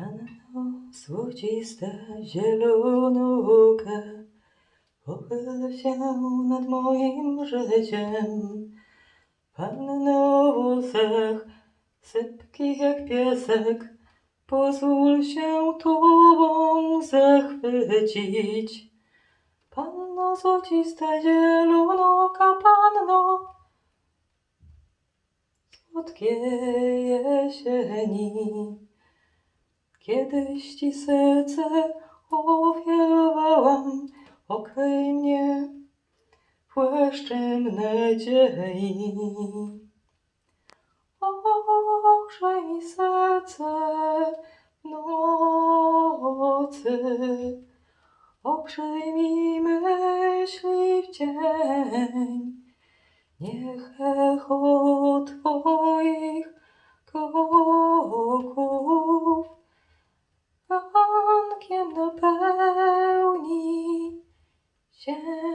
Panno złocista, zielonooka, pochyl się nad moim życiem. Panno w włosach, sypki jak piesek, pozwól się tobą zachwycić. Panno złocista, zielonooka, panno słodkiej jesieni. Kiedyś ci serce ofiarowałam, okryj mnie płaszczem nadziei. Ogrzej mi serce w nocy, ogrzej mi myśli w dzień. Niech echo Shine.